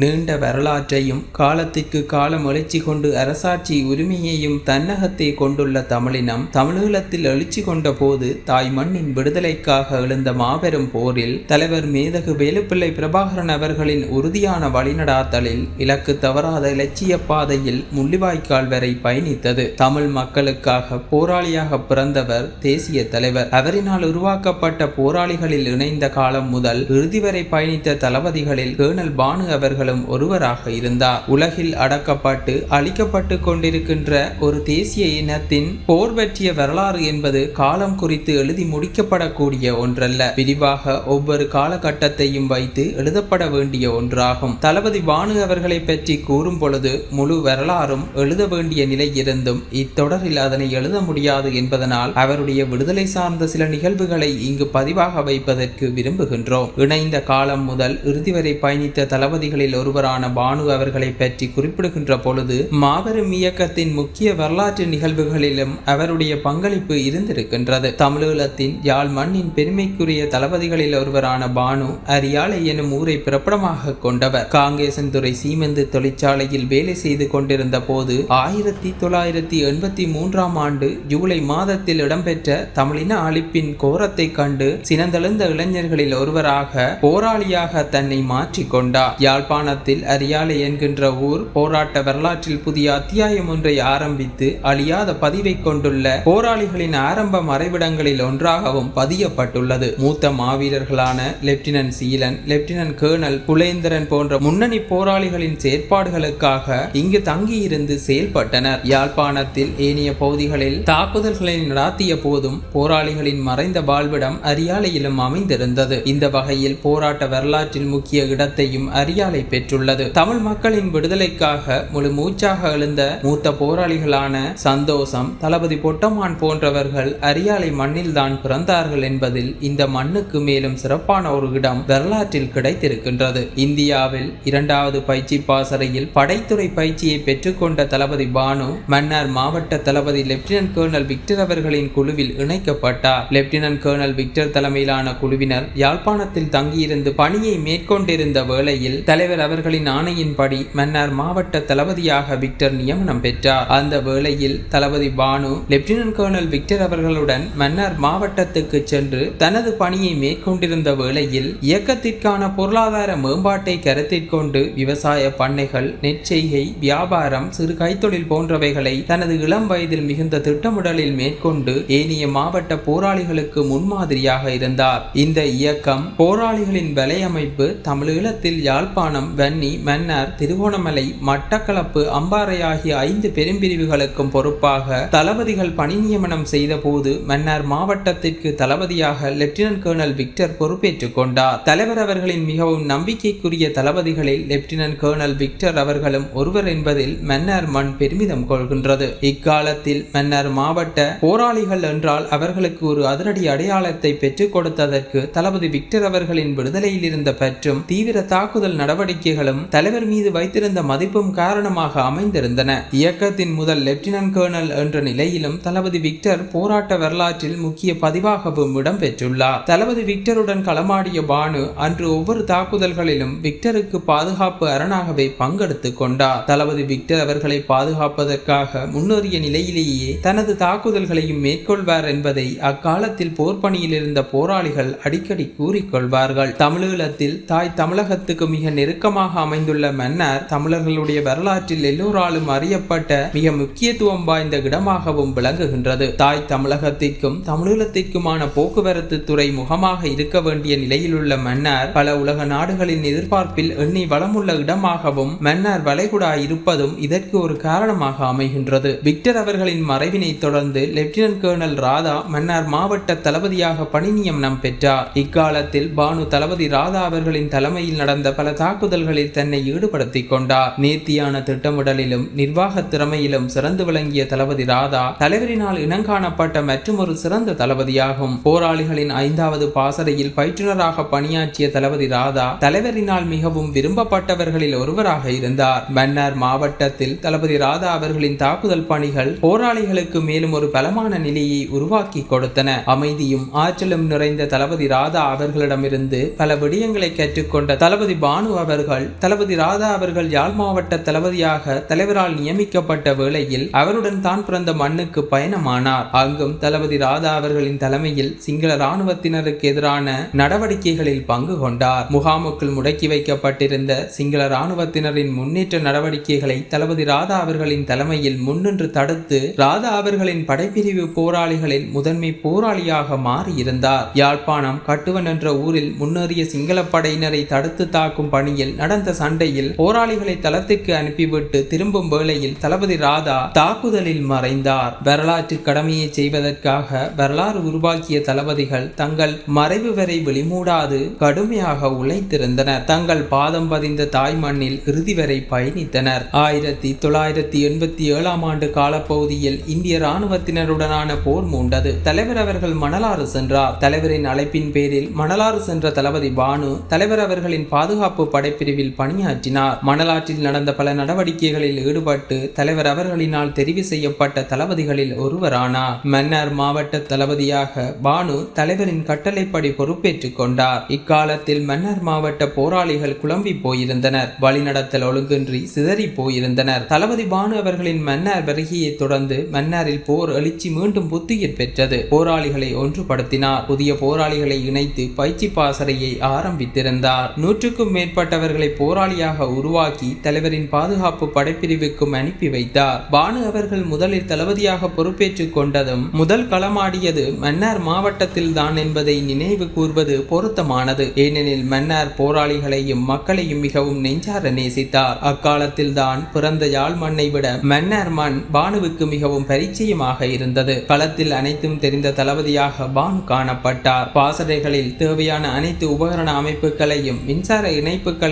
நீண்ட வரலாற்றையும் காலத்திற்கு காலம் எழுச்சி கொண்டு அரசாட்சி உரிமையையும் தன்னகத்தை கொண்டுள்ள தமிழினம் தமிழீழத்தில் எழுச்சி கொண்ட போது தாய் மண்ணின் விடுதலைக்காக எழுந்த மாபெரும் போரில் தலைவர் மேதகு வேலுப்பிள்ளை பிரபாகரன் அவர்களின் உறுதியான வழிநடாத்தலில் இலக்கு தவறாத இலட்சிய பாதையில் முள்ளிவாய்க்கால் வரை பயணித்தது. தமிழ் மக்களுக்காக போராளியாக பிறந்தவர் தேசிய தலைவர். அவரினால் உருவாக்கப்பட்ட போராளிகளில் இணைந்த காலம் முதல் இறுதி வரை பயணித்த தளபதிகளில் கேர்னல் பானு தலைவர்களும் ஒருவராக இருந்தார் உலகில் அடக்கப்பட்டு அழிக்கப்பட்டு கொண்டிருக்கின்ற ஒரு தேசிய இனத்தின் போர் பற்றிய வரலாறு என்பது காலம் குறித்து எழுதி முடிக்கப்படக்கூடிய ஒன்றல்ல. விரிவாக ஒவ்வொரு காலகட்டத்தையும் வைத்து எழுதப்பட வேண்டிய ஒன்றாகும். தளபதி பானு அவர்களை பற்றி கூறும் பொழுது முழு வரலாறும் எழுத வேண்டிய நிலை இருந்தும் இத்தொடரில் அதனை எழுத முடியாது என்பதனால் அவருடைய விடுதலை சார்ந்த சில நிகழ்வுகளை இங்கு பதிவாக வைப்பதற்கு விரும்புகின்றோம். இணைந்த காலம் முதல் இறுதி வரை பயணித்த தளபதிகளில் ஒருவரான பானு அவர்களை பற்றி குறிப்பிடுகின்ற பொழுது மாபெரும் இயக்கத்தின் முக்கிய வரலாற்று நிகழ்வுகளிலும் அவருடைய பங்களிப்பு இருந்திருக்கின்றது. தமிழீழத்தின் யாழ் மண்ணின் பெருமைக்குரிய தளபதிகளில் ஒருவரான பானு அரியாலை எனும் ஊரை பிறப்பிடமாக கொண்டவர். காங்கேசன்துறை சீமெந்து தொழிற்சாலையில் வேலை செய்து கொண்டிருந்த போது ஆயிரத்தி தொள்ளாயிரத்தி எண்பத்தி மூன்றாம் ஆண்டு ஜூலை மாதத்தில் இடம்பெற்ற தமிழின அழிப்பின் கோரத்தை கண்டு சினந்தெழுந்த இளைஞர்களில் ஒருவராக போராளியாக தன்னை மாற்றிக்கொண்டார் யாழ்ப்பாணத்தில் அரியாலை என்கின்ற ஊர் போராட்ட வரலாற்றில் புதிய அத்தியாயம் ஒன்றை ஆரம்பித்து அழியாத பதிவை கொண்டுள்ள போராளிகளின் ஆரம்ப மறைவிடங்களில் ஒன்றாகவும் பதியப்பட்டுள்ளது. மூத்த மாவீரர்களான lieutenant Seelan lieutenant colonel Pulendran போன்ற முன்னணி போராளிகளின் செயற்பாடுகளுக்காக இங்கு தங்கியிருந்து செயல்பட்டனர். யாழ்ப்பாணத்தில் ஏனைய பகுதிகளில் தாக்குதல்களை நடாத்திய போதும் போராளிகளின் மறைந்த வாழ்விடம் அரியாலையிலும் அமைந்திருந்தது. இந்த வகையில் போராட்ட வரலாற்றில் முக்கிய இடத்தையும் அரியாலை பெற்றுள்ளது. தமிழ் மக்களின் விடுதலைக்காக முழு மூச்சாக எழுந்த மூத்த போராளிகளான சந்தோஷம் தளபதி பொட்டமான் போன்றவர்கள் அரியாலை மண்ணில் தான் பிறந்தார்கள் என்பதில் இந்த மண்ணுக்கு மேலும் சிறப்பான ஒரு இடம் வரலாற்றில் கிடைத்திருக்கின்றது. இந்தியாவில் இரண்டாவது பயிற்சி பாசறையில் படைத்துறை பயிற்சியை பெற்றுக்கொண்ட தளபதி பானு மன்னார் மாவட்ட தளபதி லெப்டினன்ட் கேர்னல் விக்டர் அவர்களின் குழுவில் இணைக்கப்பட்டார். லெப்டினன்ட் கேர்னல் விக்டர் தலைமையிலான குழுவினர் யாழ்ப்பாணத்தில் தங்கியிருந்து பணியை மேற்கொண்டிருந்த வேளையில் தலைவர் அவர்களின் ஆணையின்படி மன்னார் மாவட்ட தளபதியாக விக்டர் நியமனம் பெற்றார். அந்த வேளையில் தளபதி பானு லெப்டினன்ட் கர்னல் விக்டர் அவர்களுடன் மன்னார் மாவட்டத்துக்கு சென்று தனது பணியை மேற்கொண்டிருந்த வேளையில் இயக்கத்திற்கான பொருளாதார மேம்பாட்டை கருத்தில் கொண்டு விவசாய பண்ணைகள் நெற்செய்கை வியாபாரம் சிறு கைத்தொழில் போன்றவைகளை தனது இளம் வயதில் மிகுந்த திட்டமிடலில் மேற்கொண்டு ஏனைய மாவட்ட போராளிகளுக்கு முன்மாதிரியாக இருந்தார். இந்த இயக்கம் போராளிகளின் வலையமைப்பு தமிழீழத்தில் யாழ்ப்பாணம் வன்னி மன்னார் திருகோணமலை மட்டக்களப்பு அம்பாறை ஆகிய ஐந்து பெரும்பிரிவுகளுக்கும் பொறுப்பாக தளபதிகள் பணி நியமனம் செய்தபோது மன்னார் மாவட்டத்திற்கு தளபதியாக லெப்டினன்ட் கேர்னல் விக்டர் பொறுப்பேற்றுக் கொண்டார். தலைவர் அவர்களின் மிகவும் நம்பிக்கைக்குரிய தளபதிகளில் லெப்டினன்ட் கேர்னல் விக்டர் அவர்களும் ஒருவர் என்பதில் மன்னார் மண் பெருமிதம் கொள்கின்றது. இக்காலத்தில் மன்னார் மாவட்ட போராளிகள் என்றால் அவர்களுக்கு ஒரு அதிரடி அடையாளத்தை பெற்றுக் கொடுத்ததற்கு தளபதி விக்டர் அவர்களின் விடுதலையில் இருந்த பற்றும் தீவிர தாக்குதல் நடவடிக்கை நடவடிக்கைகளும் தலைவர் மீது வைத்திருந்த மதிப்பும் காரணமாக அமைந்திருந்தன. இயக்கத்தின் முதல் லெப்டினன்ட் கேர்னல் என்ற நிலையிலும் தளபதி விக்டர் போராட்ட வரலாற்றில் முக்கிய பதிவாகவும் இடம்பெற்றுள்ளார். தளபதி விக்டருடன் களமாடிய பானு அன்று ஒவ்வொரு தாக்குதல்களிலும் விக்டருக்கு பாதுகாப்பு அரணாகவே பங்கெடுத்து கொண்டார். தளபதி விக்டர் அவர்களை பாதுகாப்பதற்காக முன்னேறிய நிலையிலேயே தனது தாக்குதல்களையும் மேற்கொள்வார் என்பதை அக்காலத்தில் போர்ப்பணியில் இருந்த போராளிகள் அடிக்கடி கூறிக்கொள்வார்கள். தமிழீழத்தில் தாய் தமிழகத்துக்கு மிக நெருக்க நெருக்கமாக அமைந்துள்ள மன்னர் தமிழர்களுடைய வரலாற்றில் எல்லோராலும் அறியப்பட்ட மிக முக்கியத்துவம் வாய்ந்த இடமாகவும் விளங்குகின்றது. தாய் தமிழகத்திற்கும் தமிழீழத்திற்குமான போக்குவரத்து துறை முகமாக இருக்க வேண்டிய நிலையிலுள்ள மன்னர் பல உலக நாடுகளின் எதிர்பார்ப்பில் எண்ணி வளமுள்ள இடமாகவும் மன்னர் வளைகுடா இருப்பதும் இதற்கு ஒரு காரணமாக அமைகின்றது. விக்டர் அவர்களின் மறைவினை தொடர்ந்து லெப்டினன்ட் கேர்னல் ராதா மன்னார் மாவட்ட தளபதியாக பணி நியமனம் பெற்றார். இக்காலத்தில் பானு தளபதி ராதா அவர்களின் தலைமையில் நடந்த பல தாக்குதல் தாக்குதல்களில் தன்னை ஈடுபடுத்திக் கொண்டார் நேர்த்தியான திட்டமிடலிலும் நிர்வாக திறமையிலும் சிறந்து விளங்கிய தளபதி ராதா தலைவரினால் இனங்காணப்பட்ட மற்றொரு சிறந்த தளபதியாகும். போராளிகளின் ஐந்தாவது பாசறையில் பயிற்றுனராக பணியாற்றிய தளபதி ராதா தலைவரினால் மிகவும் விரும்பப்பட்டவர்களில் ஒருவராக இருந்தார். மன்னார் மாவட்டத்தில் தளபதி ராதா அவர்களின் தாக்குதல் பணிகள் போராளிகளுக்கு மேலும் ஒரு பலமான நிலையை உருவாக்கி கொடுத்தன. அமைதியும் ஆற்றலும் நிறைந்த தளபதி ராதா அவர்களிடமிருந்து பல விடயங்களை கற்றுக்கொண்ட தளபதி பானு அவர் அவர்கள் தளபதி ராதா அவர்கள் யாழ் மாவட்ட தளபதியாக தலைவரால் நியமிக்கப்பட்ட வேளையில் அவருடன் தான் பிறந்த மண்ணுக்கு பயணமானார். அங்கும் தளபதி ராதா அவர்களின் தலைமையில் சிங்கள இராணுவத்தினருக்கு எதிரான நடவடிக்கைகளில் பங்கு கொண்டார். முகாமுக்குள் முடக்கி வைக்கப்பட்டிருந்த சிங்கள இராணுவத்தினரின் முன்னேற்ற நடவடிக்கைகளை தளபதி ராதா அவர்களின் தலைமையில் முன்னின்று தடுத்து ராதா அவர்களின் படைப்பிரிவு போராளிகளில் முதன்மை போராளியாக மாறியிருந்தார். யாழ்ப்பாணம் கட்டுவன் என்ற ஊரில் முன்னேறிய சிங்கள படையினரை தடுத்து தாக்கும் பணியில் நடந்த சண்டையில் போராளிகளை தளத்திற்கு அனுப்பிவிட்டு திரும்பும் வேளையில் தளபதி ராதா தாக்குதலில் மறைந்தார். வரலாற்று கடமையை செய்வதற்காக வரலாறு உருவாக்கிய தளபதிகள் தங்கள் மறைவு வரை வெளிமூடாது கடுமையாக உழைத்திருந்தனர். தங்கள் பாதம் பதிந்த தாய் மண்ணில் இறுதி வரை பயணித்தனர். ஆயிரத்தி தொள்ளாயிரத்தி எண்பத்தி ஏழாம் ஆண்டு காலப்பகுதியில் இந்திய இராணுவத்தினருடனான போர் மூண்டது. தலைவர் அவர்கள் மணலாறு சென்றார். தலைவரின் அழைப்பின் பேரில் மணலாறு சென்ற தளபதி பானு தலைவர் அவர்களின் பாதுகாப்பு படை படைப்பிரிவில் பணியாற்றினார். மணலாற்றில் நடந்த பல நடவடிக்கைகளில் ஈடுபட்டு தலைவர் அவர்களினால் தெரிவு செய்யப்பட்ட தளபதிகளில் ஒருவரானார். மன்னர் மாவட்ட தளபதியாக பானு தலைவரின் கட்டளைப்படி பொறுப்பேற்றுக் கொண்டார். இக்காலத்தில் மன்னர் மாவட்ட போராளிகள் குழம்பி போயிருந்தனர். வழிநடத்தல் ஒழுங்கின்றி சிதறி போயிருந்தனர். தளபதி பானு அவர்களின் மன்னர் வருகையை தொடர்ந்து மன்னாரில் போர் எழுச்சி மீண்டும் புத்துயிர் பெற்றது. போராளிகளை ஒன்றுபடுத்தினார். புதிய போராளிகளை இணைத்து பயிற்சி பாசறையை ஆரம்பித்திருந்தார். நூற்றுக்கும் அவர்களை போராளியாக உருவாக்கி தலைவரின் பாதுகாப்பு படைப்பிரிவுக்கும் அனுப்பி வைத்தார். பானு அவர்கள் முதலில் தளபதியாக பொறுப்பேற்றுக் கொண்டதும் முதல் களமாடியது மன்னார் மாவட்டத்தில் தான் என்பதை நினைவு கூர்வது பொருத்தமானது. ஏனெனில் மன்னார் போராளிகளையும் மக்களையும் மிகவும் நெஞ்சார நேசித்தார். அக்காலத்தில் தான் பிறந்த யாழ் மண்ணை விட மன்னார் மண் பானுவுக்கு மிகவும் பரிச்சயமாக இருந்தது. களத்தில் அனைத்தும் தெரிந்த தளபதியாக பானு காணப்பட்டார். பாசறைகளில் தேவையான அனைத்து உபகரண அமைப்புகளையும் மின்சார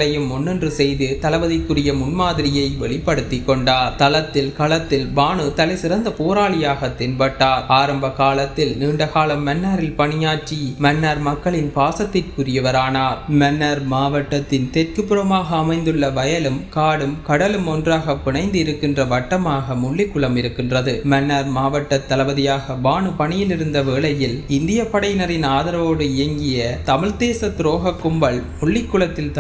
இணைப்புகளையும் முன்னின்று செய்து தளபதிக்குரிய முன்மாதிரியை வெளிப்படுத்தி கொண்டார். தளத்தில் களத்தில் பானு தலை சிறந்த போராளியாக தென்பட்டார். ஆரம்ப காலத்தில் நீண்ட காலம் மன்னாரில் பணியாற்றி மன்னர் மக்களின் பாசத்திற்குரியவரானார். மன்னர் மாவட்டத்தின் தெற்கு புறமாக அமைந்துள்ள வயலும் காடும் கடலும் ஒன்றாக பிணைந்து இருக்கின்ற வட்டமாக முள்ளிக்குளம் இருக்கின்றது. மன்னர் மாவட்ட தளபதியாக பானு பணியில் இருந்த வேளையில் இந்திய படையினரின் ஆதரவோடு இயங்கிய தமிழ் தேச துரோக கும்பல் முள்ளிக்குளத்தில்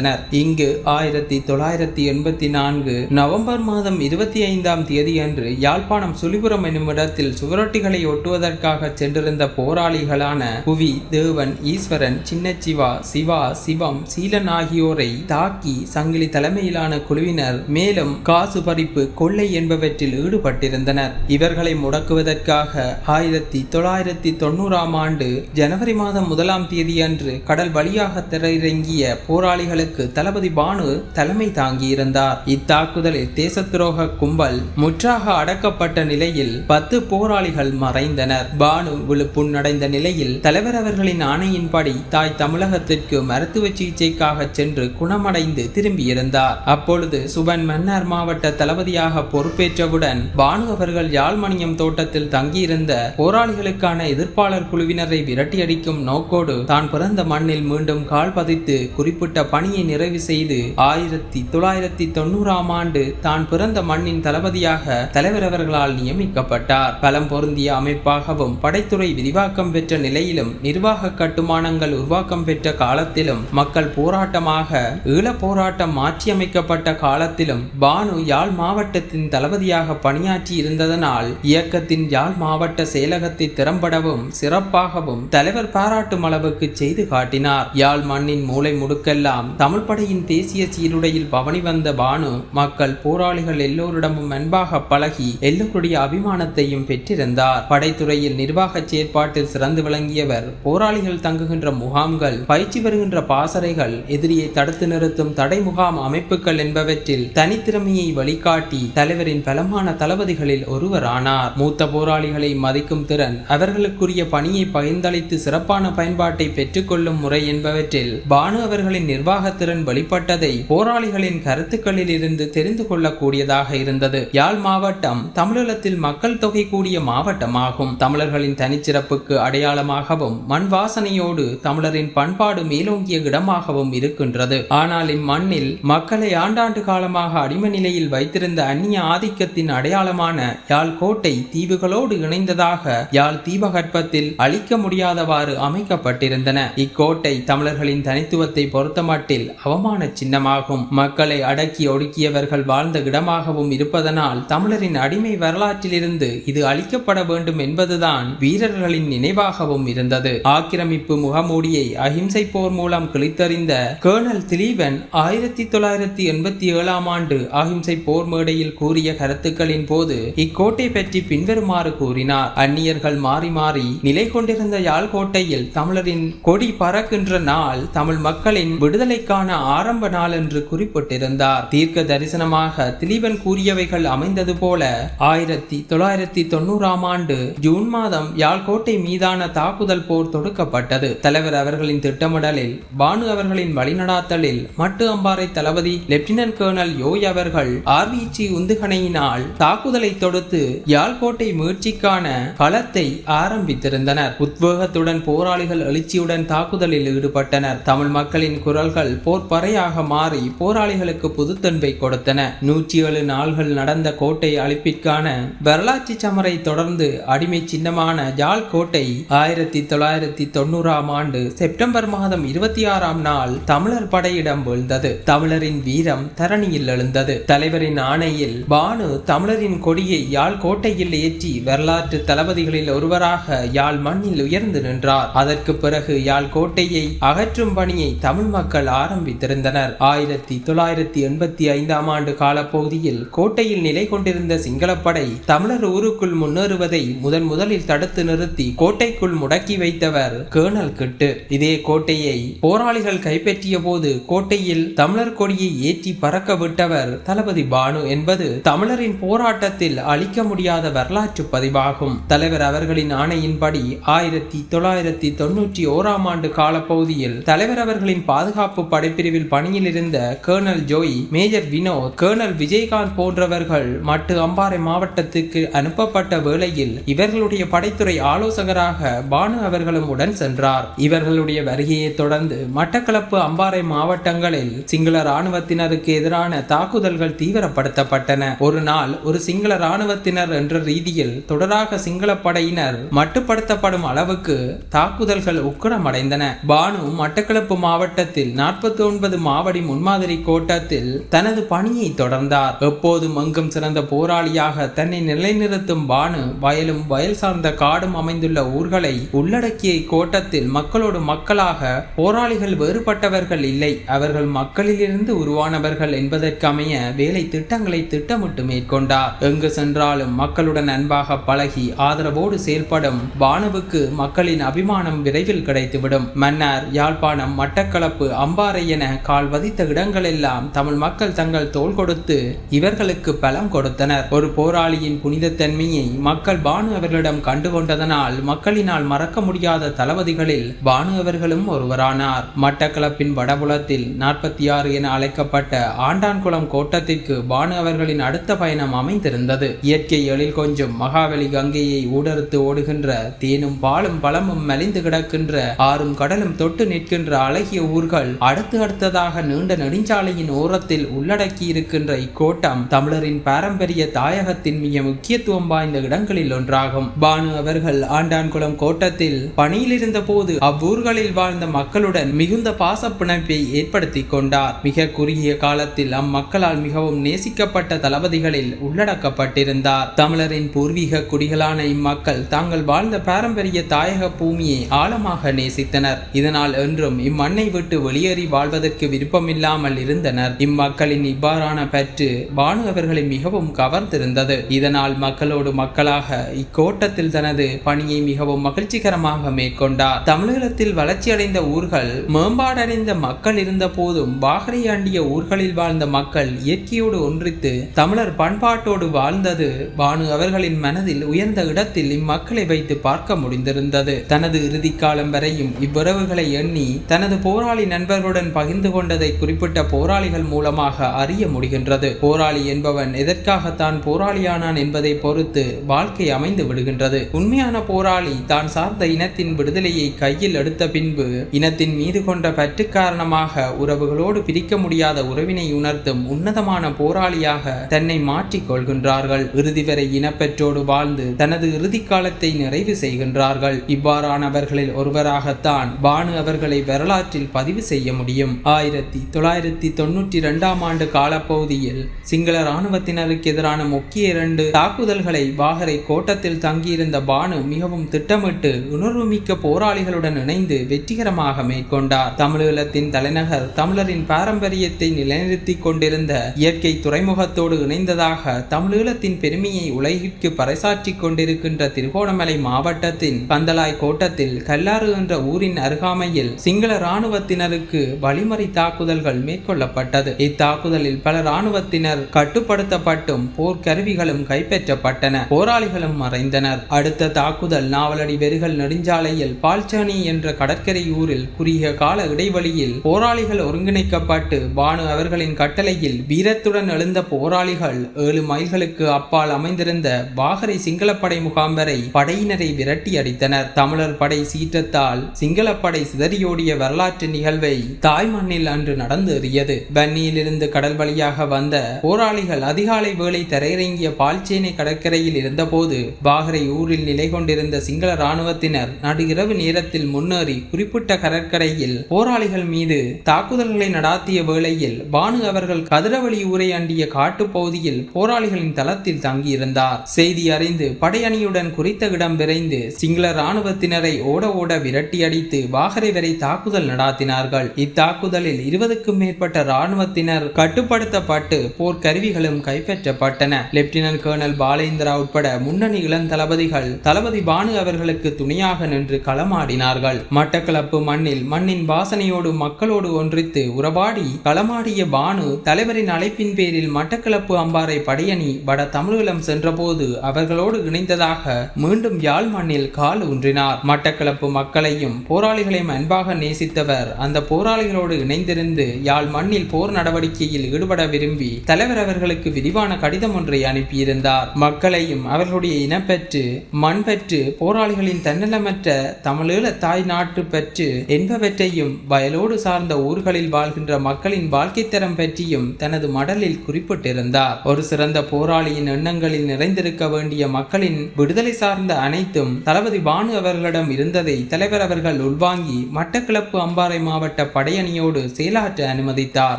தங்கியிருந்தனர் இங்கு ஆயிரத்தி தொள்ளாயிரத்தி எண்பத்தி நான்கு நவம்பர் மாதம் இருபத்தி ஐந்தாம் தேதியன்று யாழ்ப்பாணம் சுழிபுரம் என்னும் இடத்தில் சுவரொட்டிகளை ஒட்டுவதற்காக சென்றிருந்த போராளிகளான புவி தேவன் ஈஸ்வரன் சின்னச்சிவா சிவா சிவம் சீலன் ஆகியோரை தாக்கி சங்கிலி தலைமையிலான குழுவினர் மேலும் காசு பறிப்பு கொள்ளை என்பவற்றில் ஈடுபட்டிருந்தனர். இவர்களை முடக்குவதற்காக ஆயிரத்தி தொள்ளாயிரத்தி தொண்ணூறாம் ஆண்டு ஜனவரி மாதம் முதலாம் தேதியன்று கடல் வழியாக திரையிறங்கிய போராளிகளுக்கு தளபதி பானு தலைமை தாங்கியிருந்தார். இத்தாக்குதலில் தேச துரோக கும்பல் முற்றாக அடக்கப்பட்ட நிலையில் பத்து போராளிகள் மறைந்தனர். பானு விழுப்புண்ணடைந்த நிலையில் தலைவர் அவர்களின் ஆணையின்படி தாய் தமிழகத்திற்கு மருத்துவ சிகிச்சைக்காக சென்று குணமடைந்து திரும்பியிருந்தார். அப்பொழுது சுபன் மன்னார் மாவட்ட தளபதியாக பொறுப்பேற்றவுடன் பானு அவர்கள் யாழ்மணியம் தோட்டத்தில் தங்கியிருந்த போராளிகளுக்கான எதிர்ப்பாளர் குழுவினரை விரட்டியடிக்கும் நோக்கோடு தான் பிறந்த மண்ணில் மீண்டும் கால் பதித்து குறிப்பிட்ட பணியை நிறைவு செய்து ஆயிரத்தி தொள்ளாயிரத்தி தொண்ணூறாம் ஆண்டு தான் பிறந்த மண்ணின் தளபதியாக தலைவர் அவர்களால் நியமிக்கப்பட்டார். பலம் பொருந்திய அமைப்பாகவும் படைத்துறை விரிவாக்கம் பெற்ற நிலையிலும் நிர்வாக கட்டுமானங்கள் உருவாக்கம் பெற்ற காலத்திலும் மக்கள் போராட்டமாக ஈழப் போராட்டம் மாற்றியமைக்கப்பட்ட காலத்திலும் பானு யாழ் மாவட்டத்தின் தளபதியாக பணியாற்றி இருந்ததனால் இயக்கத்தின் யாழ் மாவட்ட செயலகத்தை திறம்படவும் சிறப்பாகவும் தலைவர் பாராட்டும் அளவுக்கு செய்து காட்டினார். யாழ் மண்ணின் மூளை முடுக்கெல்லாம் தமிழ் படையின் தேசிய சீருடையில் பவனி வந்த பானு மக்கள் போராளிகள் எல்லோரிடமும் அன்பாக பழகி எல்லோருடைய அபிமானத்தையும் பெற்றிருந்தார். படைத்துறையில் நிர்வாக செயற்பாட்டில் சிறந்து விளங்கியவர் போராளிகள் தங்குகின்ற முகாம்கள் பயிற்சி வருகின்ற பாசறைகள் எதிரியை தடுத்து நிறுத்தும் தடை முகாம் அமைப்புகள் என்பவற்றில் தனித்திறமையை வழிகாட்டி தலைவரின் பலமான தளபதிகளில் ஒருவரானார். மூத்த போராளிகளை மதிக்கும் திறன் அவர்களுக்குரிய பணியை பகிர்ந்தளித்து சிறப்பான பயன்பாட்டை பெற்றுக்கொள்ளும் முறை என்பவற்றில் பானு அவர்களின் நிர்வாக திறன் வெளிப்பட்டதை போராளிகளின் கருத்துக்களில் இருந்து தெரிந்து கொள்ளக்கூடியதாக இருந்தது. யாழ் மாவட்டம் தமிழகத்தில் மக்கள் தொகை கூடிய மாவட்டமாகும். தமிழர்களின் தனிச்சிறப்புக்கு அடையாளமாகவும் மண் வாசனையோடு தமிழரின் பண்பாடு மேலோங்கிய இடமாகவும் இருக்கின்றது. ஆனால் இம்மண்ணில் மக்களை ஆண்டாண்டு காலமாக அடிமை நிலையில் வைத்திருந்த அந்நிய ஆதிக்கத்தின் அடையாளமான யாழ் கோட்டை தீவுகளோடு இணைந்ததாக யாழ் தீபகற்பத்தில் அழிக்க முடியாதவாறு அமைக்கப்பட்டிருந்தன. இக்கோட்டை தமிழர்களின் தனித்துவத்தை பொறுத்தமட்டில் காலத்தில் அவமான சின்னமாகும். மக்களை அடக்கி ஒடுக்கியவர்கள் வாழ்ந்த இடமாகவும் இருப்பதனால் தமிழரின் அடிமை வரலாற்றிலிருந்து இது அழிக்கப்பட வேண்டும் என்பதுதான் வீரர்களின் நினைவாகவும் இருந்தது. ஆக்கிரமிப்பு முகமூடியை அஹிம்சை போர் மூலம் கிழித்தறிந்த கேர்னல் திலீபன் ஆயிரத்தி தொள்ளாயிரத்தி எண்பத்தி ஏழாம் ஆண்டு அஹிம்சை போர் மேடையில் கூறிய கருத்துக்களின் போது இக்கோட்டை பற்றி பின்வருமாறு கூறினார். அந்நியர்கள் மாறி மாறி நிலை கொண்டிருந்த யாழ்கோட்டையில் தமிழரின் கொடி பறக்கின்ற நாள் தமிழ் மக்களின் விடுதலை விடுதலைக்கான ஆரம்ப நாள் என்று குறிப்பிட்டிருந்தார். தீர்க்க தரிசனமாக திலீபன் கூறியவைகள் அமைந்தது போல ஆயிரத்தி தொள்ளாயிரத்தி தொண்ணூறாம் ஆண்டு ஜூன் மாதம் யாழ்கோட்டை மீதான தாக்குதல் போர் தொடுக்கப்பட்டது. தலைவர் அவர்களின் திட்டமிடலில் பானு அவர்களின் வழிநடாத்தலில் மட்டு அம்பாறை தளபதி லெப்டினன்ட் கர்னல் யோய் அவர்கள் ஆர்விச்சி உந்துகணையினால் தாக்குதலை தொடுத்து யாழ்கோட்டை முயற்சிக்கான களத்தை ஆரம்பித்திருந்தனர். உத்வேகத்துடன் போராளிகள் எழுச்சியுடன் தாக்குதலில் ஈடுபட்டனர். தமிழ் மக்களின் குரல்கள் போர்ப்பறையாக மாறி போராளிகளுக்கு புதுத்தன்மை கொடுத்தன. நூற்றி ஏழு நாள்கள் நடந்த கோட்டை அழிப்பிற்கான வரலாற்று சமரை தொடர்ந்து அடிமை சின்னமான ஜால் கோட்டை ஆயிரத்தி தொள்ளாயிரத்தி தொண்ணூறாம் ஆண்டு செப்டம்பர் மாதம் இருபத்தி ஆறாம் நாள் தமிழர் படையிடம் வீழ்ந்தது. தமிழரின் வீரம் தரணியில் எழுந்தது. தலைவரின் ஆணையில் பானு தமிழரின் கொடியை யாழ் கோட்டையில் ஏற்றி வரலாற்று தளபதிகளில் ஒருவராக யாழ் மண்ணில் உயர்ந்து நின்றார். அதற்கு பிறகு யாழ் கோட்டையை அகற்றும் பணியை தமிழ் மக்கள் ஆரம்பித்திருந்தனர். ஆயிரத்தி தொள்ளாயிரத்தி எண்பத்தி ஐந்தாம் ஆண்டு காலப்பகுதியில் கோட்டையில் நிலை கொண்டிருந்த சிங்களப்படை தமிழர் ஊருக்குள் முன்னேறுவதை முதன் முதலில் தடுத்து நிறுத்தி கோட்டைக்குள் முடக்கி வைத்தவர் கேர்னல் கிட்டு. இதே கோட்டையை போராளிகள் கைப்பற்றிய போது கோட்டையில் தமிழர் கொடியை ஏற்றி பறக்க விட்டவர் தளபதி பானு என்பது தமிழரின் போராட்டத்தில் அழிக்க முடியாத வரலாற்று பதிவாகும். தலைவர் அவர்களின் ஆணையின்படி ஆயிரத்தி தொள்ளாயிரத்தி தொன்னூற்றி ஓராம் ஆண்டு காலப்பகுதியில் தலைவர் அவர்களின் பாதுகாப்பு படைப்பிரிவில் பணியில் இருந்த colonel Joy major Vinod colonel Vijayakanth போன்றவர்கள் மட்டு அம்பாறை மாவட்டத்துக்கு அனுப்பப்பட்ட வேளையில் இவர்களுடைய படைத்துறை ஆலோசகராக பானு அவர்களும் உடன் சென்றார். இவர்களுடைய வருகையை தொடர்ந்து மட்டக்களப்பு அம்பாறை மாவட்டங்களில் சிங்கள இராணுவத்தினருக்கு எதிரான தாக்குதல்கள் தீவிரப்படுத்தப்பட்டன. ஒரு நாள் ஒரு சிங்கள இராணுவத்தினர் என்ற ரீதியில் தொடராக சிங்கள படையினர் மட்டுப்படுத்தப்படும் அளவுக்கு தாக்குதல்கள் உக்கிரமடைந்தன பானு மட்டக்களப்பு மாவட்டத்தில் நாற்பது நாற்பத்தி ஒன்பது மாவடி முன்மாதிரி கோட்டத்தில் தனது பணியை தொடர்ந்தார். எப்போதும் எங்கும் சிறந்த போராளியாக தன்னை நிலைநிறுத்தும் பானு வயலும் வயல் சார்ந்த காடும் அமைந்துள்ள ஊர்களை உள்ளடக்கிய கோட்டத்தில் மக்களோடு மக்களாக போராளிகள் வேறுபட்டவர்கள் இல்லை. அவர்கள் மக்களிலிருந்து உருவானவர்கள் என்பதற்கமைய வேலை திட்டங்களை திட்டமிட்டு மேற்கொண்டார். எங்கு சென்றாலும் மக்களுடன் அன்பாக பழகி ஆதரவோடு செயல்படும் பானுவுக்கு மக்களின் அபிமானம் விரைவில் கிடைத்துவிடும். மன்னார் யாழ்ப்பாணம் மட்டக்களப்பு அம்பாறை என கால் வதித்த இடங்களெல்லாம் தமிழ் மக்கள் தங்கள் தோள் கொடுத்து இவர்களுக்கு பலம் கொடுத்தனர். ஒரு போராளியின் புனிதத்தன்மையை மக்கள் பானு அவர்களிடம் கண்டுகொண்டதனால் மக்களினால் மறக்க முடியாத தளபதிகளில் பானு அவர்களும் ஒருவரானார். மட்டக்களப்பின் வடபுலத்தில் நாற்பத்தி ஆறு என அழைக்கப்பட்ட ஆண்டான்குளம் கோட்டத்திற்கு பானு அவர்களின் அடுத்த பயணம் அமைந்திருந்தது. இயற்கை எழில் கொஞ்சம் மகாவலி கங்கையை ஊடறுத்து ஓடுகின்ற தேனும் பாலும் பழமும் மலிந்து கிடக்கின்ற ஆறும் கடலும் தொட்டு நிற்கின்ற அழகிய ஊர்கள் அடுத்து அடுத்ததாக நீண்ட நெடுஞ்சாலையின் ஓரத்தில் உள்ளடக்கி இருக்கின்ற இக்கோட்டம் தமிழரின் பாரம்பரிய தாயகத்தின் மிக முக்கியத்துவம் வாய்ந்த இடங்களில் ஒன்றாகும். பானு அவர்கள் ஆண்டான்குளம் கோட்டத்தில் பணியில் இருந்த போது அவ்வூர்களில் வாழ்ந்த மக்களுடன் மிகுந்த பாச பிணைப்பை ஏற்படுத்தி கொண்டார். மிக குறுகிய காலத்தில் அம்மக்களால் மிகவும் நேசிக்கப்பட்ட தளபதிகளில் உள்ளடக்கப்பட்டிருந்தார். தமிழரின் பூர்வீக குடிகளான இம்மக்கள் தாங்கள் வாழ்ந்த பாரம்பரிய தாயக பூமியை ஆழமாக நேசித்தனர். இதனால் என்றும் இம்மண்ணை விட்டு வெளியேறி வாழ்வதற்கு விருப்பமில்லாமல் இருந்தனர். இம்மக்களின் இவ்வாறான பற்று பானு அவர்களை மிகவும் கவர்ந்திருந்தது. இதனால் மக்களோடு மக்களாக இக்கோட்டத்தில் தனது பணியை மிகவும் மகிழ்ச்சிகரமாக மேற்கொண்டார். தமிழகத்தில் வளர்ச்சியடைந்த ஊர்கள் மேம்பாடடைந்த மக்கள் இருந்த போதும் பாகரையாண்டிய ஊர்களில் வாழ்ந்த மக்கள் இயற்கையோடு ஒன்றித்து தமிழர் பண்பாட்டோடு வாழ்ந்தது பானு அவர்களின் மனதில் உயர்ந்த இடத்தில் இம்மக்களை வைத்து பார்க்க முடிந்திருந்தது. தனது இறுதி காலம் வரையும் இவ்வுறவுகளை எண்ணி தனது போராளி நண்பர்களுடன் பகிர்ந்து கொண்டதை குறிப்பிட்ட போராளிகள் மூலமாக அறிய முடிகின்றது. போராளி என்பவன் எதற்காகத்தான் போராளியானான் என்பதை பொறுத்து வாழ்க்கை அமைந்து விடுகின்றது. உண்மையான போராளி தான் சார்ந்த இனத்தின் விடுதலையை கையில் எடுத்த பின்பு இனத்தின் மீது கொண்ட பற்று காரணமாக உறவுகளோடு பிரிக்க முடியாத உறவினை உணர்த்தும் உன்னதமான போராளியாக தன்னை மாற்றிக் கொள்கின்றார்கள். இறுதி வரை இனப்பற்றோடு வாழ்ந்து தனது இறுதி காலத்தை நிறைவு செய்கின்றார்கள். இவ்வாறானவர்களில் ஒருவராகத்தான் பானு அவர்களை வரலாற்றில் பதிவு செய்ய முடியும். முடியும். ஆயிரத்தி தொள்ளாயிரத்தி தொன்னூற்றி இரண்டாம் ஆண்டு காலப்பகுதியில் சிங்கள இராணுவத்தினருக்கு எதிரான முக்கிய இரண்டு தாக்குதல்களை வாகரை கோட்டத்தில் தங்கியிருந்த பானு மிகவும் திட்டமிட்டு உணர்வுமிக்க போராளிகளுடன் இணைந்து வெற்றிகரமாக மேற்கொண்டார். தமிழீழத்தின் தலைநகர் தமிழரின் பாரம்பரியத்தை நிலைநிறுத்திக் கொண்டிருந்த இயற்கை துறைமுகத்தோடு இணைந்ததாக தமிழீழத்தின் பெருமையை உலகிற்கு பறைசாற்றிக் கொண்டிருக்கின்ற திருகோணமலை மாவட்டத்தின் பந்தலாய் கோட்டத்தில் கல்லாறு என்ற ஊரின் அருகாமையில் சிங்கள இராணுவத்தினருக்கு வழிமறை தாக்குதல்கள் மேற்கொள்ளப்பட்டது. இத்தாக்குதலில் பல இராணுவத்தினர் கட்டுப்படுத்தப்பட்டும் போர்க்கருவிகளும் கைப்பற்றப்பட்டன. போராளிகளும் மறைந்தனர். அடுத்த தாக்குதல் நாவலடி வெறுகல் நெடுஞ்சாலையில் பால்சானி என்ற கடற்கரை ஊரில் குறுகிய கால இடைவெளியில் போராளிகள் ஒருங்கிணைக்கப்பட்டு பானு அவர்களின் கட்டளையில் வீரத்துடன் எழுந்த போராளிகள் ஏழு மைல்களுக்கு அப்பால் அமைந்திருந்த பாகரை சிங்களப்படை முகாம் வரை படையினரை விரட்டி அடித்தனர் தமிழர் படை சீற்றத்தால் சிங்களப்படை சிதறியோடிய வரலாற்று நிகழ்வை தாய் மண்ணில் அன்று நடந்தேறியது. பன்னியிலிருந்து கடல் வழியாக வந்த போராளிகள் அதிகாலை வேளை தரையிறங்கிய பால்ச்சேனை கடற்கரையில் இருந்தபோது பாகரை ஊரில் நிலை கொண்டிருந்த சிங்கள இராணுவத்தினர் நடு இரவு நேரத்தில் முன்னேறி குறிப்பிட்ட கடற்கரையில் போராளிகள் மீது தாக்குதல்களை நடாத்திய வேளையில் பானு அவர்கள் கதிரவழி ஊரை அண்டிய காட்டுப் பகுதியில் போராளிகளின் தளத்தில் தங்கியிருந்தார். செய்தி அறிந்து படையணியுடன் குறித்த இடம் விரைந்து சிங்கள இராணுவத்தினரை ஓட ஓட விரட்டியடித்து வாகரை வரை தாக்குதல் நடாத்தினார்கள். இத்தாக்குதலில் இருபதுக்கும் மேற்பட்ட இராணுவத்தினர் கட்டுப்படுத்தப்பட்டு போர்க்கருவிகளும் கைப்பற்றப்பட்டன. லெப்டினன்ட் கர்னல் பாலேந்திரா உட்பட முன்னணி இளம் தளபதிகள் தளபதி பானு அவர்களுக்கு துணையாக நின்று களமாடினார்கள். மட்டக்களப்பு மண்ணில் மண்ணின் வாசனையோடு மக்களோடு ஒன்றித்து உறவாடி களமாடிய பானு தலைவரின் அழைப்பின் பேரில் மட்டக்களப்பு அம்பாறை படையணி வட தமிழீழம் சென்றபோது அவர்களோடு இணைந்ததாக மீண்டும் யாழ் மண்ணில் கால் ஊன்றினார் மட்டக்களப்பு மக்களையும் போராளிகளையும் அன்பாக நேசித்தவர் அந்த போராளிகளோடு இணைந்திருந்து யாழ் மண்ணில் போர் நடவடிக்கையில் ஈடுபட விரும்பி தலைவர் அவர்களுக்கு விரிவான கடிதம் ஒன்றை அனுப்பியிருந்தார். மக்களையும் அவர்களுடைய இனப்பற்று மண் பெற்று போராளிகளின் தன்னலமற்ற தமிழீழ தாய் நாட்டு பற்று என்பவற்றையும் வயலோடு சார்ந்த ஊர்களில் வாழ்கின்ற மக்களின் வாழ்க்கை தரம் பற்றியும் தனது மடலில் குறிப்பிட்டிருந்தார். ஒரு சிறந்த போராளியின் எண்ணங்களில் நிறைந்திருக்க வேண்டிய மக்களின் விடுதலை சார்ந்த அனைத்தும் தளபதி பானு அவர்களிடம் இருந்ததை தலைவர் அவர்கள் உள்வாங்கி மட்டக்களப்பு அம்பாறை மாவட்ட படைய படையணியோடு செயலாற்ற அனுமதித்தார்.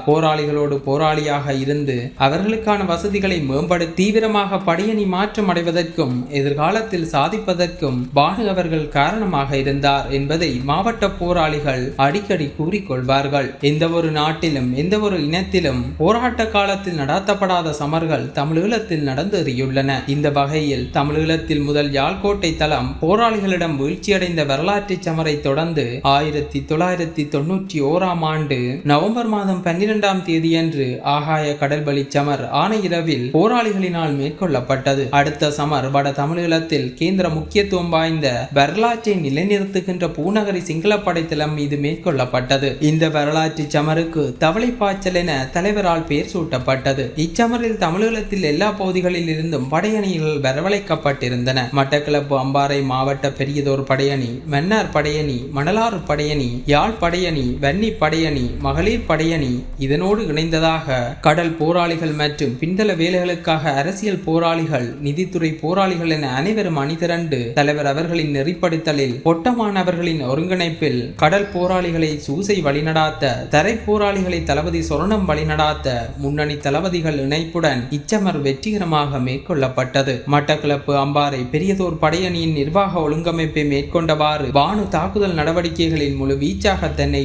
போராளிகளோடு போராளியாக இருந்து அவர்களுக்கான வசதிகளை மேம்படுத்தி தீவிரமாக படையணி மாற்றம் அடைவதற்கும் எதிர்காலத்தில் சாதிப்பதற்கும் பானு அவர்கள் காரணமாக இருந்தார் என்பதை மாவட்ட போராளிகள் அடிக்கடி கூறிக்கொள்வார்கள். எந்த ஒரு நாட்டிலும் எந்த ஒரு இனத்திலும் போராட்ட காலத்தில் நடாத்தப்படாத சமர்கள் தமிழீழத்தில் நடந்தேறியுள்ளன. இந்த வகையில் தமிழீழத்தில் முதல் யாழ்கோட்டை தளம் போராளிகளிடம் வீழ்ச்சியடைந்த வரலாற்று சமரை தொடர்ந்து ஆயிரத்தி தொள்ளாயிரத்தி தொன்னூற்றி ஓராம் ஆண்டு நவம்பர் மாதம் பன்னிரெண்டாம் தேதியன்று ஆகாய கடல்வழி சமர் ஆணையிரவில் போராளிகளினால் மேற்கொள்ளப்பட்டது. அடுத்த சமர் வட தமிழீழத்தில் கேந்திர முக்கியத்துவம் வாய்ந்த வரலாற்றை நிலைநிறுத்துகின்ற பூநகரி சிங்களப்படை தளம் மீது மேற்கொள்ளப்பட்டது. இந்த வரலாற்று சமருக்கு தவளை பாய்ச்சல் என தலைவரால் பெயர் சூட்டப்பட்டது. இச்சமரில் தமிழீழத்தில் எல்லா பகுதிகளில் இருந்தும் படையணிகள் வரவழைக்கப்பட்டிருந்தன. மட்டக்களப்பு அம்பாறை மாவட்ட பெரியதோர் படையணி மன்னார் படையணி மணலாறு படையணி யாழ் படையணி வன்னி படையணி மகளிர் படையணி இதனோடு இணைந்ததாக கடல் போராளிகள் மற்றும் பின்தள வேலைகளுக்காக அரசியல் போராளிகள் நிதித்துறை போராளிகள் என அனைவரும் அணிதிரண்டு தலைவர் அவர்களின் நெறிப்படுத்தலில் ஒட்டமானவர்களின் ஒருங்கிணைப்பில் கடல் போராளிகளை சூசை வழிநடாத்த தரை போராளிகளை தளபதி சொரணம் வழிநடாத்த முன்னணி தளபதிகள் இணைப்புடன் இச்சமர் வெற்றிகரமாக மேற்கொள்ளப்பட்டது. மட்டக்களப்பு அம்பாறை பெரியதோர் படையணியின் நிர்வாக ஒழுங்கமைப்பை மேற்கொண்டவாறு வானு தாக்குதல் நடவடிக்கைகளின் முழு வீச்சாக தன்னை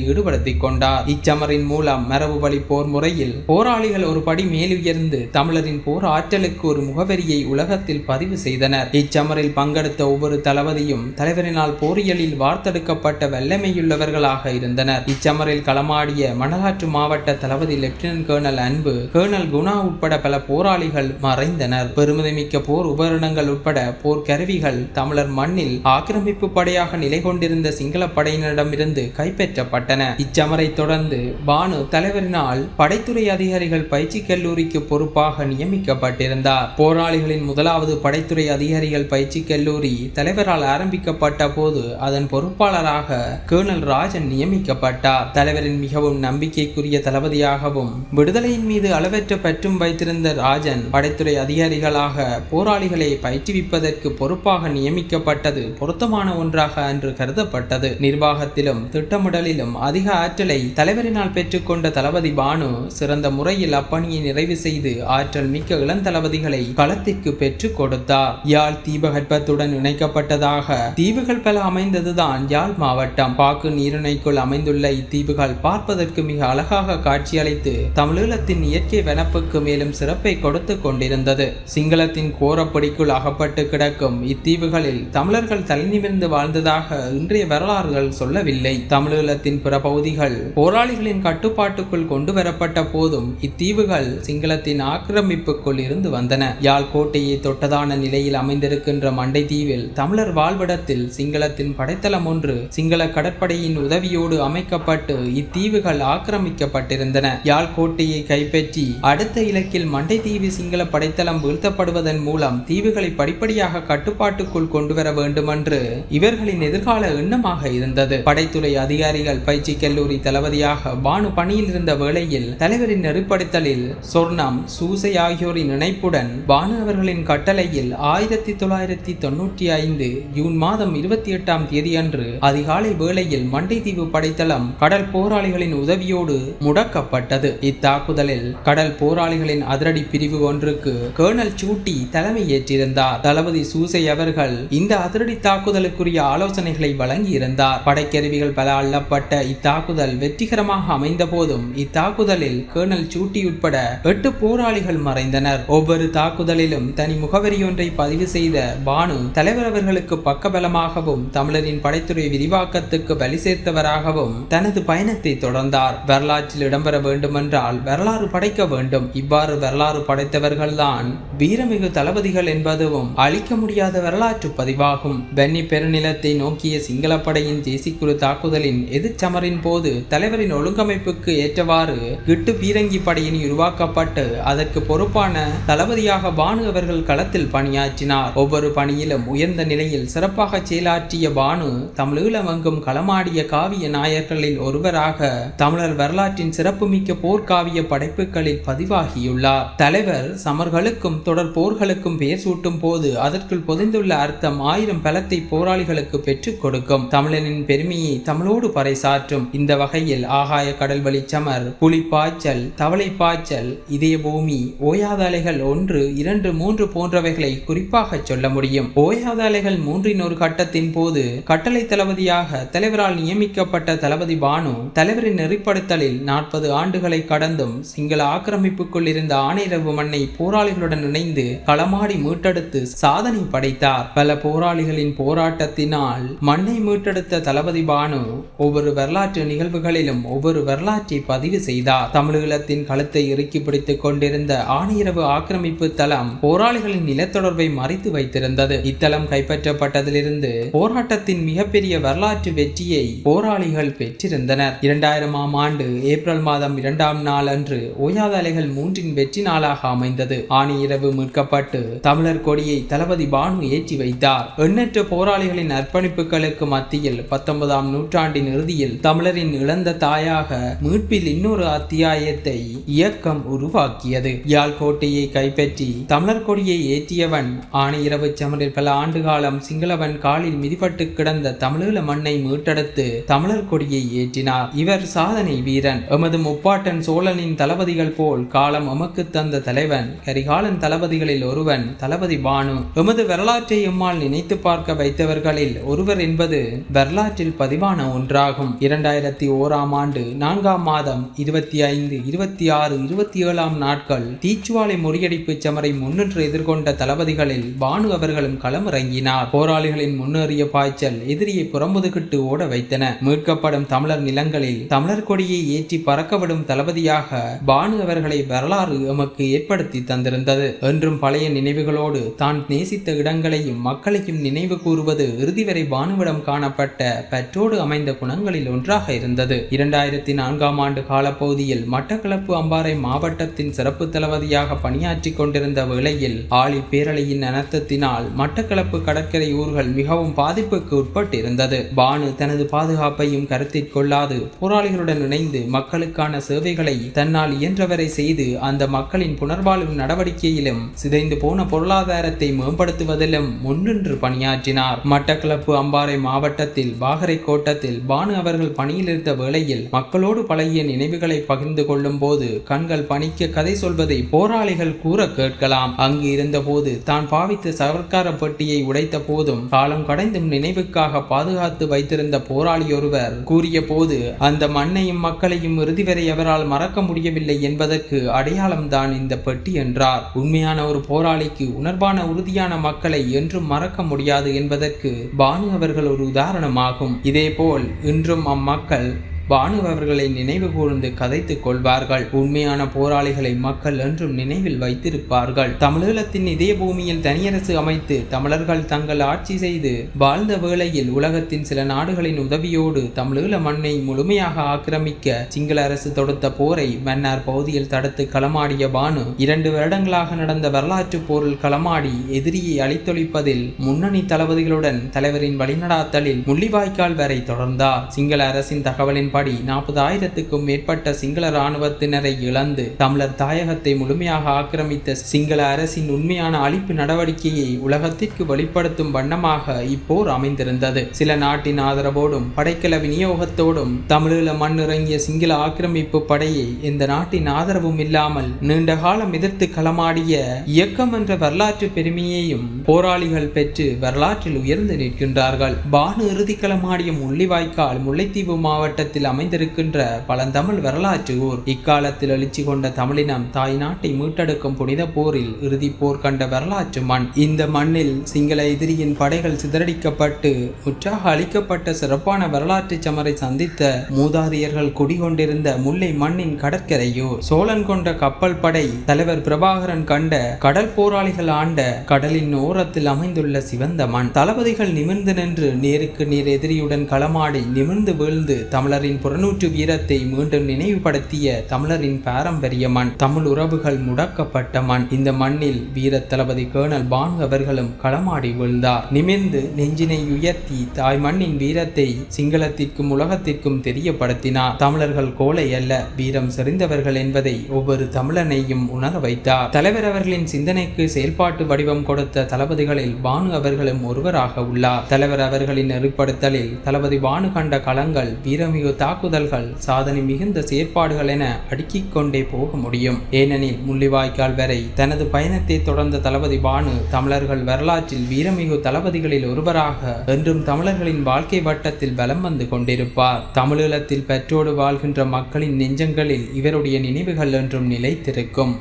ஈடுபடுத்திக் கொண்டார். இச்சமரின் மூலம் மரபு வழி போர் முறையில் போராளிகள் ஒரு படி மேலுயர்ந்து தமிழரின் போர் ஆற்றலுக்கு ஒரு முகவரியை உலகத்தில் பதிவு செய்தனர். இச்சமரில் பங்கெடுத்த ஒவ்வொரு தளபதியும் தலைவரினால் போரியலில் வார்த்தெடுக்கப்பட்ட வல்லமையுள்ளவர்களாக இருந்தனர். இச்சமரில் களமாடிய மணலாற்று மாவட்ட தளபதி lieutenant colonel Anbu colonel Guna உட்பட பல போராளிகள் மறைந்தனர். பெருமிதமிக்க போர் உபகரணங்கள் உட்பட போர் கருவிகள் தமிழர் மண்ணில் ஆக்கிரமிப்பு படையாக நிலை கொண்டிருந்த சிங்கள படையினரிடமிருந்து கைப்பற்றப்பட்டன. சமரை தொடர்ந்து பானு தலைவரினால் படைத்துறை அதிகாரிகள் பயிற்சி கல்லூரிக்கு பொறுப்பாக நியமிக்கப்பட்டிருந்தார். போராளிகளின் முதலாவது படைத்துறை அதிகாரிகள் பயிற்சி கல்லூரி தலைவரால் ஆரம்பிக்கப்பட்ட போது அதன் பொறுப்பாளராக கேர்னல் ராஜன் நியமிக்கப்பட்டார். தலைவரின் மிகவும் நம்பிக்கைக்குரிய தளபதியாகவும் விடுதலையின் மீது அளவற்ற பற்றும் வைத்திருந்த ராஜன் படைத்துறை அதிகாரிகளாக போராளிகளை பயிற்றுவிப்பதற்கு பொறுப்பாக நியமிக்கப்பட்டது பொருத்தமான ஒன்றாக அன்று கருதப்பட்டது. நிர்வாகத்திலும் திட்டமிடலிலும் அதிக ஆற்றலை தலைவரினால் பெற்றுக்கொண்ட தளபதி பானு சிறந்த முறையில் அப்பணியை நிறைவு செய்து ஆற்றல் மிக்க இளந்தளபதிகளை களத்திற்கு பெற்றுக் கொடுத்தார். யாழ் தீபகற்பத்துடன் இணைக்கப்பட்டதாக தீவுகள் பல அமைந்ததுதான். யாழ் மாவட்டம் பாக்கு நீரிணைக்குள் அமைந்துள்ள இத்தீவுகள் பார்ப்பதற்கு மிக அழகாக காட்சியளித்து தமிழீழத்தின் இயற்கை வனப்புக்கு மேலும் சிறப்பை கொடுத்து கொண்டிருந்தது. சிங்களத்தின் கோரப்படிக்குள் அகப்பட்டு கிடக்கும் இத்தீவுகளில் தமிழர்கள் தலைநிமிர்ந்து வாழ்ந்ததாக இன்றைய வரலாறுகள் சொல்லவில்லை. தமிழீழத்தின் பிற பகுதிகள் போராளிகளின் கட்டுப்பாட்டுக்குள் கொண்டு வரப்பட்ட போதும் இத்தீவுகள் சிங்களத்தின் ஆக்கிரமிப்புக்குள் இருந்து வந்தன. யாழ் கோட்டையை தொட்டதான நிலையில் அமைந்திருக்கின்ற மண்டை தீவில் தமிழர் வாழ்விடத்தில் சிங்களத்தின் படைத்தளம் ஒன்று சிங்கள கடற்படையின் உதவியோடு அமைக்கப்பட்டு இத்தீவுகள் ஆக்கிரமிக்கப்பட்டிருந்தன. யாழ் கோட்டையை கைப்பற்றி அடுத்த இலக்கில் மண்டை தீவு சிங்கள படைத்தளம் வீழ்த்தப்படுவதன் மூலம் தீவுகளை படிப்படியாக கட்டுப்பாட்டுக்குள் கொண்டு வர வேண்டுமென்று இவர்களின் எதிர்கால எண்ணமாக இருந்தது. படைத்துறை அதிகாரிகள் பயிற்சி கல்லூரி தளபதியாக பானு பணியில் இருந்த வேளையில் தலைவரின் நெருப்படுத்தலில் சொர்ணம் சூசை ஆகியோரின் இணைப்புடன் பானு அவர்களின் கட்டளையில் ஆயிரத்தி தொள்ளாயிரத்தி தொன்னூற்றி ஐந்து ஜூன் மாதம் இருபத்தி எட்டாம் தேதியன்று அதிகாலை வேளையில் மண்டைதீவு படைத்தளம் கடல் போராளிகளின் உதவியோடு முடக்கப்பட்டது. இத்தாக்குதலில் கடல் போராளிகளின் அதிரடி பிரிவு ஒன்றுக்கு கேர்னல் சூட்டி தலைமை ஏற்றிருந்தார். தளபதி சூசை அவர்கள் இந்த அதிரடி தாக்குதலுக்குரிய ஆலோசனைகளை வழங்கியிருந்தார். படைக்கருவிகள் பல அள்ளப்பட்ட இத்தாக்குதல் வெற்றிகரமாக அமைந்த போதும் இத்தாக்குதலில் கேர்னல் சூட்டி உட்பட எட்டு போராளிகள் மறைந்தனர். ஒவ்வொரு தாக்குதலிலும் தனி முகவரியொன்றை பதிவு செய்த பானு தலைவர் அவர்களுக்கு பக்கபலமாகவும் தமிழரின் படைத்துறை விரிவாக்கத்துக்கு வலி சேர்த்தவராகவும் தனது பயணத்தை தொடர்ந்தார். வரலாற்றில் இடம்பெற வேண்டுமென்றால் வரலாறு படைக்க வேண்டும். இவ்வாறு வரலாறு படைத்தவர்கள்தான் வீரமிகு தளபதிகள் என்பதும் அழிக்க முடியாத வரலாற்று பதிவாகும். பென்னி பெருநிலத்தை நோக்கிய சிங்களப்படையின் தேசிக்குழு தாக்குதலின் எதிர்ச்சமரின் போது தலைவரின் ஒழுங்கமைப்புக்கு ஏற்றவாறு கிட்டு பீரங்கி படையின் உருவாக்கப்பட்டு அதற்கு பொறுப்பான தளபதியாக பானு அவர்கள் களத்தில் பணியாற்றினார். ஒவ்வொரு பணியிலும் உயர்ந்த நிலையில் சிறப்பாக செயலாற்றிய பானு தமிழீழமெங்கும் களமாடிய காவிய நாயர்களில் ஒருவராக தமிழர் வரலாற்றின் சிறப்புமிக்க போர்க்காவிய படைப்புகளில் பதிவாகியுள்ளார். தலைவர் சமர்களுக்கும் தொடர் போர்களுக்கும் பெயர் சூட்டும் போது அதற்குள் பொதிந்துள்ள அர்த்தம் ஆயிரம் பலத்தை போராளிகளுக்கு பெற்றுக் கொடுக்கும். தமிழனின் பெருமையை தமிழோடு பறைசாற்றும் இந்த வகையில் ஆகாய கடல் வழி சமர் புலி பாய்ச்சல் தவளை பாய்ச்சல் இதய பூமி ஓயாத அலைகள் ஒன்று இரண்டு மூன்று போன்றவைகளை குறிப்பாக சொல்ல முடியும். ஓயாத அலைகள் மூன்றின் ஒரு கட்டத்தின் போது கட்டளை தளபதியாக தலைவரால் நியமிக்கப்பட்ட தளபதி பானு தலைவரின் நெறிப்படுத்தலில் நாற்பது ஆண்டுகளை கடந்தும் சிங்கள ஆக்கிரமிப்புக்குள் இருந்த ஆணையரவு மண்ணை போராளிகளுடன் இணைந்து களமாடி மீட்டெடுத்து சாதனை படைத்தார். பல போராளிகளின் போராட்டத்தினால் மண்ணை மீட்டெடுத்த தளபதி பானு ஒவ்வொரு வரலாற்று நிகழ்வுகளிலும் ஒவ்வொரு வரலாற்றை பதிவு செய்தார். தமிழீழத்தின் களத்தை இறுக்கி பிடித்துக் கொண்டிருந்த ஆணையரவு ஆக்கிரமிப்பு தளம் போராளிகளின் நிலத்தொடர்பை மறைத்து வைத்திருந்தது. இத்தலம் கைப்பற்றப்பட்டதிலிருந்து போராட்டத்தின் மிகப்பெரிய வரலாற்று வெற்றியை போராளிகள் பெற்றிருந்தனர். இரண்டாயிரமாம் ஆண்டு ஏப்ரல் மாதம் இரண்டாம் நாள் அன்று ஓயாத அலைகள் மூன்றின் வெற்றி நாளாக அமைந்தது. ஆணையரவு மீட்கப்பட்டு தமிழர் கொடியை தளபதி பானு ஏற்றி வைத்தார். எண்ணற்ற போராளிகளின் அர்ப்பணிப்புகளுக்கு மத்தியில் பத்தொன்பதாம் நூற்றாண்டின் இறுதியில் தமிழரின் இழந்த தாயாக மீட்பில் இன்னொரு அத்தியாயத்தை இயக்கம் உருவாக்கியது. யாழ் கோட்டையை கைப்பற்றி தமிழர் கொடியை ஏற்றியவன் ஆணையிரவு சமரில் பல ஆண்டு காலம் சிங்களவன் காலில் மிதிப்பட்டு கிடந்த தமிழீழ மண்ணை மீட்டெடுத்து தமிழர் கொடியை ஏற்றினார். இவர் சாதனை வீரன். எமது முப்பாட்டன் சோழனின் தளபதிகள் போல் காலம் எமக்கு தந்த தலைவன் கரிகாலன் தளபதிகளில் ஒருவன் தளபதி பானு. எமது வரலாற்றை எம்மால் நினைத்து பார்க்க வைத்தவர்களில் ஒருவர் என்பது வரலாற்றில் பதிவான ஒன்றாகும். இரண்டாயிரத்தி ஓராம் ஆண்டு நான்காம் மாதம் இருபத்தி ஐந்து இருபத்தி ஆறு இருபத்தி ஏழாம் நாட்கள் தீச்சுவாலை முறியடிப்பு சமரை முன்னின்று எதிர்கொண்ட தளபதிகளில் பானு அவர்களும் களமிறங்கினார். போராளிகளின் முன்னேறிய பாய்ச்சல் எதிரியை புறமுதுகிட்டு ஓட வைத்தன. மீட்கப்படும் தமிழர் நிலங்களில் தமிழர் கொடியை ஏற்றி பறக்கவிடும் தளபதியாக பானு அவர்களை வரலாறு எமக்கு ஏற்படுத்தி தந்திருந்தது. என்றும் பழைய நினைவுகளோடு தான் நேசித்த இடங்களையும் மக்களையும் நினைவு கூறுவது இறுதி வரை பானுவிடம் காணப்பட்ட பற்றோடு அமைந்த குணங்களில் ஒன்றாக இருந்தது. இரண்டாயிரத்தி நான்காம் ஆண்டு காலப்பகுதியில் மட்டக்களப்பு அம்பாறை மாவட்டத்தின் சிறப்பு தளபதியாக பணியாற்றி கொண்டிருந்த வேளையில் ஆழி பேரலையின் அனர்த்தத்தினால் மட்டக்களப்பு கடற்கரை ஊர்கள் மிகவும் பாதிப்புக்கு உட்பட்டிருந்தது. பானு தனது பாதுகாப்பையும் கருத்தில் கொள்ளாது போராளிகளுடன் இணைந்து மக்களுக்கான சேவைகளை தன்னால் இயன்றவரை செய்து அந்த மக்களின் புனர்வாழ்வு நடவடிக்கையிலும் சிதைந்து போன பொருளாதாரத்தை மேம்படுத்துவதிலும் முன்னின்று பணியாற்றினார். மட்டக்களப்பு அம்பாறை மாவட்டத்தில் பாகரை கோட்டத்தில் பானு அவர்கள் பணியில் அமர்ந்திருந்த வேளையில் மக்களோடு பழகிய நினைவுகளை பகிர்ந்து கொள்ளும் போது கண்கள் பணிக்க கதை சொல்வதை போராளிகள் கூற கேட்கலாம். அங்கு இருந்தபோது தான் பாவித்த சவர்க்கார பெட்டியை உடைத்த போதும் காலம் கடைந்தும் நினைவுக்காக பாதுகாத்து வைத்திருந்த போராளி ஒருவர் கூறிய போது அந்த மண்ணையும் மக்களையும் இறுதி வரை அவரால் மறக்க முடியவில்லை என்பதற்கு அடையாளம்தான் இந்த பெட்டி என்றார். உண்மையான ஒரு போராளிக்கு உணர்வான உறுதியான மக்களை என்றும் மறக்க முடியாது என்பதற்கு பானு அவர்கள் ஒரு உதாரணமாகும். இதேபோல் இன்றும் அம்மக்கள் பானு அவர்களை நினைவு கூர்ந்து கதைத்துக் கொள்வார்கள். உண்மையான போராளிகளை மக்கள் என்றும் நினைவில் வைத்திருப்பார்கள். தமிழீழத்தின் இதே பூமியில் தனியரசு அமைத்து தமிழர்கள் தங்கள் ஆட்சி செய்து வாழ்ந்த வேளையில் உலகத்தின் சில நாடுகளின் உதவியோடு தமிழீழ மண்ணை முழுமையாக ஆக்கிரமிக்க சிங்கள அரசு தொடுத்த போரை மன்னார் பகுதியில் தடுத்து களமாடிய பானு இரண்டு வருடங்களாக நடந்த வரலாற்று போரில் களமாடி எதிரியை அழித்தொழிப்பதில் முன்னணி தளபதிகளுடன் தலைவரின் வழிநடாத்தலில் முள்ளிவாய்க்கால் வரை தொடர்ந்தார். சிங்கள அரசின் தகவலின் படி நாற்பதாயிரத்துக்கும் மேற்பட்ட சிங்கள இராணுவத்தினரை இழந்து தமிழர் தாயகத்தை முழுமையாக ஆக்கிரமித்த சிங்கள அரசின் உண்மையான அழிப்பு நடவடிக்கையை உலகத்திற்கு வெளிப்படுத்தும் வண்ணமாக இப்போர் அமைந்திருந்தது. சில நாட்டின் ஆதரவோடும் படைக்கல விநியோகத்தோடும் தமிழீழ மண்ணிறங்கிய சிங்கள ஆக்கிரமிப்பு படையை இந்த நாட்டின் ஆதரவும் இல்லாமல் நீண்ட காலம் எதிர்த்து களமாடிய இயக்கம் என்ற வரலாற்று பெருமையையும் போராளிகள் பெற்று வரலாற்றில் உயர்ந்து நிற்கின்றார்கள். பானு இறுதி களமாடிய முள்ளிவாய்க்கால் முல்லைத்தீவு மாவட்டத்தில் அமைந்திருக்கின்ற பழந்தமிழ் வரலாற்று ஊர் இக்காலத்தில் எழுச்சி கொண்ட தமிழினம் தாய் நாட்டை மீட்டெடுக்கும் புனித போரில் இறுதி போர் கண்ட வரலாற்று மண். இந்த மண்ணில் சிங்கள எதிரியின் படைகள் சிதறடிக்கப்பட்டு முற்றாக அளிக்கப்பட்ட சிறப்பான வரலாற்று சமரை சந்தித்த மூதாதையர்கள் குடிகொண்டிருந்த முல்லை மண்ணின் கடற்கரையூர் சோழன் கொண்ட கப்பல் படை தலைவர் பிரபாகரன் கண்ட கடல் போராளிகள் ஆண்ட கடலின் ஓரத்தில் அமைந்துள்ள சிவந்த மண். தளபதிகள் நிமிர்ந்து நின்று நேருக்கு நேர் எதிரியுடன் களமாடி நிமிர்ந்து வீழ்ந்து தமிழரின் புறநூற்று வீரத்தை மீண்டும் நினைவுபடுத்திய தமிழரின் பாரம்பரிய மண் தமிழ் உறவுகள் முடக்கப்பட்ட மண். இந்த மண்ணில் வீர தளபதி கேர்னல் பானு அவர்களும் களமாடி விழுந்தார். நிமிர்ந்து நெஞ்சினை உயர்த்தி தாய் மண்ணின் வீரத்தை சிங்களத்திற்கும் உலகத்திற்கும் தெரியப்படுத்தினார். தமிழர்கள் கோலை அல்ல வீரம் செறிந்தவர்கள் என்பதை ஒவ்வொரு தமிழனையும் உணர வைத்தார். தலைவர் அவர்களின் சிந்தனைக்கு செயல்பாட்டு வடிவம் கொடுத்த தளபதிகளில் பானு அவர்களும் ஒருவராக உள்ளார். தலைவர் அவர்களின் நெறிப்படுத்தலில் தளபதி பானு கண்ட களங்கள் வீரமிகு தாக்குதல்கள் சாதனை மிகுந்த செயற்பாடுகள் என அடுக்கிக் கொண்டே போக முடியும். ஏனெனில் முள்ளிவாய்க்கால் வரை தனது பயணத்தை தொடர்ந்த தளபதி பானு தமிழர்கள் வரலாற்றில் வீரமிகு தளபதிகளில் ஒருவராக என்றும் தமிழர்களின் வாழ்க்கை வட்டத்தில் பலம் வந்து கொண்டிருப்பார். தமிழீழத்தில் பெற்றோடு வாழ்கின்ற மக்களின் நெஞ்சங்களில் இவருடைய நினைவுகள் என்றும் நிலைத்திருக்கும்.